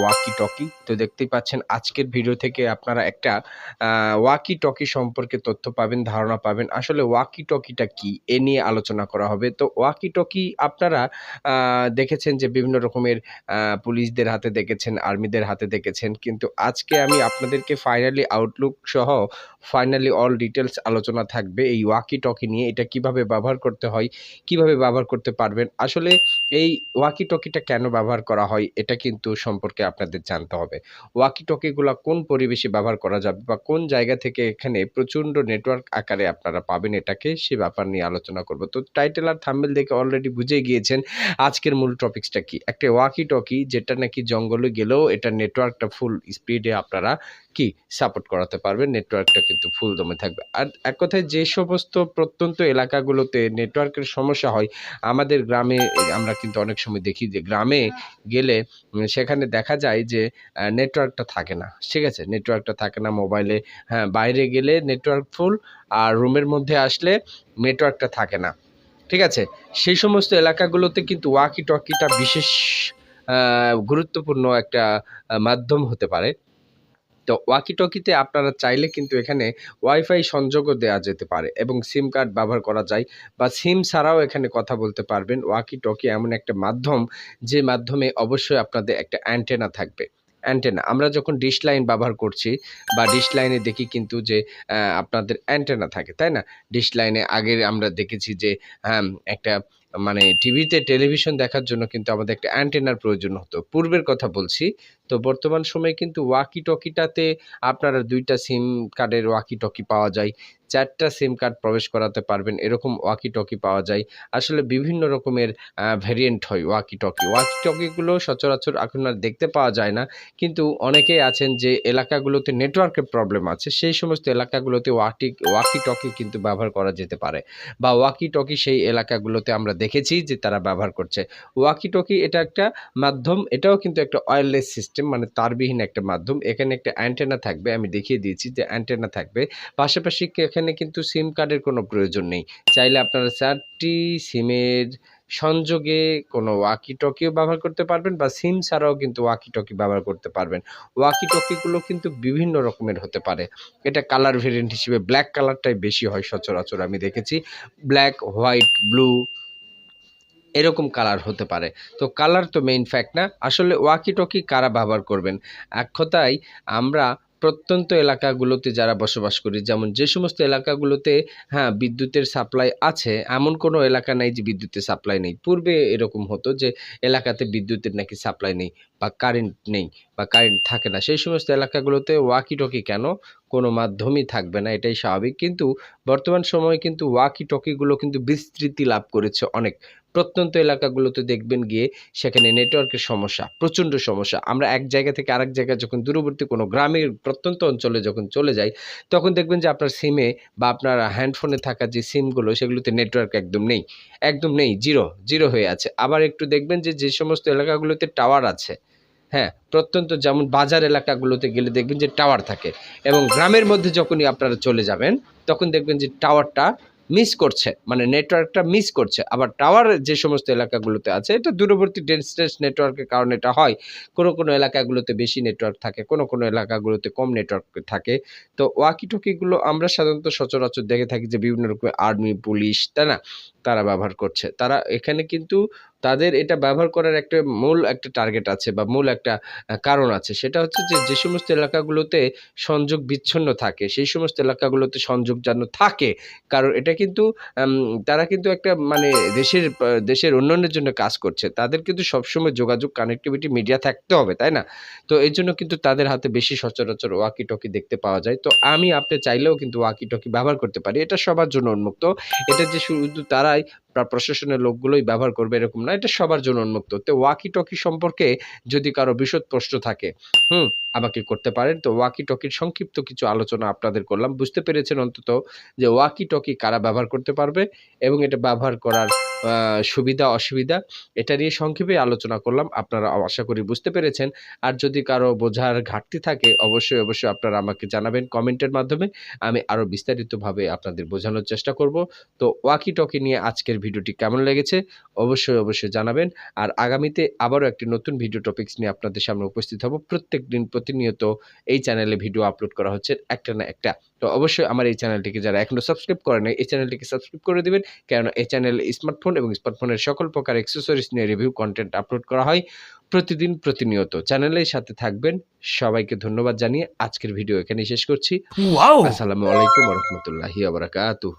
Walkie talkie তো দেখতেই পাচ্ছেন, আজকের ভিডিও থেকে আপনারা একটা ওয়াকি টকি সম্পর্কে তথ্য পাবেন, ধারণা পাবেন। আসলে ওয়াকি টকিটা কি? এ নিয়ে আলোচনা করা হবে। তো ওয়াকি টকি আপনারা দেখেছেন যে বিভিন্ন রকমের পুলিশদের হাতে দেখেছেন, আর্মিদের হাতে দেখেছেন। কিন্তু আজকে আমি আপনাদেরকে ফাইনালি আউটলুক সহ ফাইনালি অল ডিটেলস আলোচনা থাকবে এই ওয়াকি টকি নিয়ে। এটা কীভাবে ব্যবহার করতে হয়, কীভাবে ব্যবহার করতে পারবেন? আসলে এই ওয়াকি টকিটা কেন ব্যবহার করা হয়, এটা কিন্তু সম্পর্কে আপনাদের জানতে হবে। ওয়াকি টকিগুলো কোন পরিবেশে ব্যবহার করা যাবে বা কোন জায়গা থেকে এখানে প্রচণ্ড নেটওয়ার্ক আকারে আপনারা পাবেন এটাকে সে ব্যাপার নিয়ে আলোচনা করব। তো টাইটেল আর থাম্বেল দেখে অলরেডি বুঝে গিয়েছেন আজকের মূল টপিক্সটা কি। একটা ওয়াকি টকি যেটা নাকি জঙ্গলে গেলেও এটা নেটওয়ার্কটা ফুল স্পিডে আপনারা কি সাপোর্ট করাতে পারবেন নেটওয়ার্কটা কিন্তু ফুল দমে থাকবে। আর এক কথায় যে সমস্ত প্রত্যন্ত এলাকাগুলোতে নেটওয়ার্কের সমস্যা হয়, আমাদের গ্রামে আমরা কিন্তু অনেক সময় দেখি যে গ্রামে গেলে সেখানে দেখা যায় যে নেটওয়ার্কটা থাকে না। ঠিক আছে? নেটওয়ার্কটা থাকে না মোবাইলে হ্যাঁ বাইরে গেলে নেটওয়ার্ক ফুল আর রুমের মধ্যে আসলে নেটওয়ার্কটা থাকে না। ঠিক আছে? সেই সমস্ত এলাকাগুলোতে কিন্তু ওয়াকি টকিটা বিশেষ গুরুত্বপূর্ণ একটা মাধ্যম হতে পারে। তো ওয়াকি টকিতে আপনারা চাইলে কিন্তু এখানে ওয়াইফাই সংযোগও দেওয়া যেতে পারে এবং সিম কার্ড ব্যবহার করা যায় বা সিম ছাড়াও এখানে কথা বলতে পারবেন ওয়াকি টকি এমন একটা মাধ্যম যে মাধ্যমে অবশ্যই আপনাদের একটা অ্যান্টেনা থাকবে। অ্যান্টেনা আমরা যখন ডিশ লাইন ব্যবহার করছি বা ডিশ লাইনে দেখি কিন্তু যে আপনাদের অ্যান্টেনা থাকে, তাই না? ডিশ লাইনে আগে আমরা দেখেছি যে একটা মানে টিভিতে টেলিভিশন দেখার জন্য কিন্তু আমাদের একটা অ্যান্টেনার প্রয়োজন হতো। পূর্বের কথা বলছি, তো বর্তমান সময়ে কিন্তু ওয়াকি টকিটাতে আপনারা দুইটা সিম কার্ডের ওয়াকি টকি পাওয়া যায়, চারটা সিম কার্ড প্রবেশ করাতে পারবেন, এরকম ওয়াকি টকি পাওয়া যায়। আসলে বিভিন্ন রকমের ভেরিয়েন্ট হয় ওয়াকি টকি ওয়াকি টকিগুলো সচরাচর এখন আর দেখতে পাওয়া যায় না, কিন্তু অনেকেই আছেন যে এলাকাগুলোতে নেটওয়ার্কের প্রবলেম আছে, সেই সমস্ত এলাকাগুলোতে ওয়াকি ওয়াকি টকি কিন্তু ব্যবহার করা যেতে পারে। বা ওয়াকি টকি সেই এলাকাগুলোতে আমরা দেখেছি যে তারা ব্যবহার করছে। ওয়াকি টকি এটা একটা মাধ্যম, এটাও কিন্তু একটা ওয়্যারলেস সিস্টেম মানে তারবিহীন একটা মাধ্যম। এখানে একটা অ্যান্টেনা থাকবে, আমি দেখিয়ে দিয়েছি যে অ্যান্টেনা থাকবে। পাশাপাশি এখানে কিন্তু সিম কার্ডের কোনো প্রয়োজন নেই। চাইলে আপনারা চারটি সিমের সংযোগে কোনো ওয়াকি টকিও ব্যবহার করতে পারবেন বা সিম ছাড়াও কিন্তু ওয়াকি টকি ব্যবহার করতে পারবেন। ওয়াকি টকিগুলো কিন্তু বিভিন্ন রকমের হতে পারে। এটা কালার ভেরিয়েন্ট হিসেবে ব্ল্যাক কালারটাই বেশি হয় সচরাচর, আমি দেখেছি। ব্ল্যাক হোয়াইট ব্লু এরকম কালার হতে পারে। তো কালার তো মেইন ফ্যাক্ট না। আসলে ওয়াকি টকি কারা ব্যবহার করবেন? এক কথায়, আমরা প্রত্যন্ত এলাকাগুলোতে যারা বসবাস করি, যেমন যে সমস্ত এলাকাগুলোতে হ্যাঁ বিদ্যুতের সাপ্লাই আছে, এমন কোনো এলাকা নাই যে বিদ্যুতের সাপ্লাই নেই। পূর্বে এরকম হতো যে এলাকাতে বিদ্যুতের নাকি সাপ্লাই নেই বা কারেন্ট নেই বা কারেন্ট থাকে না। সেই সমস্ত এলাকাগুলোতে ওয়াকি টকি কেন? কোনো মাধ্যমই থাকবে না, এটাই স্বাভাবিক। কিন্তু বর্তমান সময়ে কিন্তু ওয়াকি টকিগুলো কিন্তু বিস্তৃতি লাভ করেছে অনেক। প্রত্যন্ত এলাকাগুলোতে দেখবেন গিয়ে সেখানে নেটওয়ার্কের সমস্যা, প্রচণ্ড সমস্যা। আমরা এক জায়গা থেকে আরেক জায়গায় যখন দূরবর্তী কোনো গ্রামের প্রত্যন্ত অঞ্চলে যখন চলে যাই, তখন দেখবেন যে আপনার সিমে বা আপনার হ্যান্ডফোনে থাকা যে সিমগুলো সেগুলোতে নেটওয়ার্ক একদম নেই একদম নেই জিরো জিরো হয়ে আছে। আবার একটু দেখবেন যে যে সমস্ত এলাকাগুলোতে টাওয়ার আছে হ্যাঁ প্রত্যন্ত যেমন বাজার এলাকাগুলোতে গেলে দেখবেন যে টাওয়ার থাকে এবং গ্রামের মধ্যে যখনই আপনারা চলে যাবেন, তখন দেখবেন যে টাওয়ারটা মিস করছে মানে নেটওয়ার্কটা মিস করছে। আবার টাওয়ার যে সমস্ত এলাকাগুলোতে আছে, এটা দূরবর্তী ডেন্সটেন্স নেটওয়ার্কের কারণে এটা হয়। কোনো কোনো এলাকাগুলোতে বেশি নেটওয়ার্ক থাকে, কোনো কোনো এলাকাগুলোতে কম নেটওয়ার্ক থাকে। তো ওয়াকিটকিগুলো আমরা সাধারণত সচরাচর দেখে থাকি যে বিভিন্ন রকমের আর্মি পুলিশ তাই না? তারা ব্যবহার করছে। তারা এখানে কিন্তু তাদের এটা ব্যবহার করার একটা মূল একটা টার্গেট আছে বা মূল একটা কারণ আছে। সেটা হচ্ছে যে যে সমস্ত এলাকাগুলোতে সংযোগ বিচ্ছিন্ন থাকে, সেই সমস্ত এলাকাগুলোতে সংযোগ যেন থাকে, কারণ এটা কিন্তু তারা কিন্তু একটা মানে দেশের দেশের উন্নয়নের জন্য কাজ করছে। তাদের কিন্তু সবসময় যোগাযোগ কানেক্টিভিটি মিডিয়া থাকতে হবে, তাই না? তো এই জন্য কিন্তু তাদের হাতে বেশি সচরাচর ওয়াকি টকি দেখতে পাওয়া যায়। তো আমি আপনি চাইলেও কিন্তু ওয়াকি টকি ব্যবহার করতে পারি। এটা সবার জন্য উন্মুক্ত। এটা যে শুধু যায় প্রশাসনের লোকগুলোই ব্যবহার করবে এরকম না, এটা সবার জন্য উন্মুক্ত। তো ওয়াকি টকি সম্পর্কে যদি কারও বিশদ প্রশ্ন থাকে, হুম, আমাকে করতে পারেন। তো ওয়াকি টকির সংক্ষিপ্ত কিছু আলোচনা আপনাদের করলাম। বুঝতে পেরেছেন অন্তত যে ওয়াকি টকি কারা ব্যবহার করতে পারবে এবং এটা ব্যবহার করার সুবিধা, অসুবিধা, এটা নিয়ে সংক্ষেপে আলোচনা করলাম। আপনারা আশা করি বুঝতে পেরেছেন। আর যদি কারও বোঝার ঘাটতি থাকে, অবশ্যই অবশ্যই আপনারা আমাকে জানাবেন কমেন্টের মাধ্যমে। আমি আরও বিস্তারিতভাবে আপনাদের বোঝানোর চেষ্টা করব। তো ওয়াকি টকি নিয়ে আজকের ভিডিওটি কেমন লেগেছে অবশ্যই অবশ্যই জানাবেন। আর আগামীতে আবারও একটি নতুন ভিডিও টপিকস নিয়ে আপনাদের সামনে উপস্থিত হব। প্রত্যেক দিন প্রতিনিয়ত এই চ্যানেলে ভিডিও আপলোড করা হচ্ছে একটা না একটা। তো অবশ্যই আমার এই চ্যানেলটিকে যারা এখনও সাবস্ক্রাইব করে নাই এই চ্যানেলটিকে সাবস্ক্রাইব করে দিবেন। কেননা এই চ্যানেলে স্মার্টফোন এবং স্মার্টফোনের সকল প্রকার অ্যাক্সেসরিজ নিয়ে রিভিউ কন্টেন্ট আপলোড করা হয় প্রতিদিন প্রতিনিয়ত। চ্যানেলের সাথে থাকবেন। সবাইকে ধন্যবাদ জানিয়ে আজকের ভিডিও এখানেই শেষ করছি। আসসালামু আলাইকুম রহমতুল্লাহি আবরাকাতুহ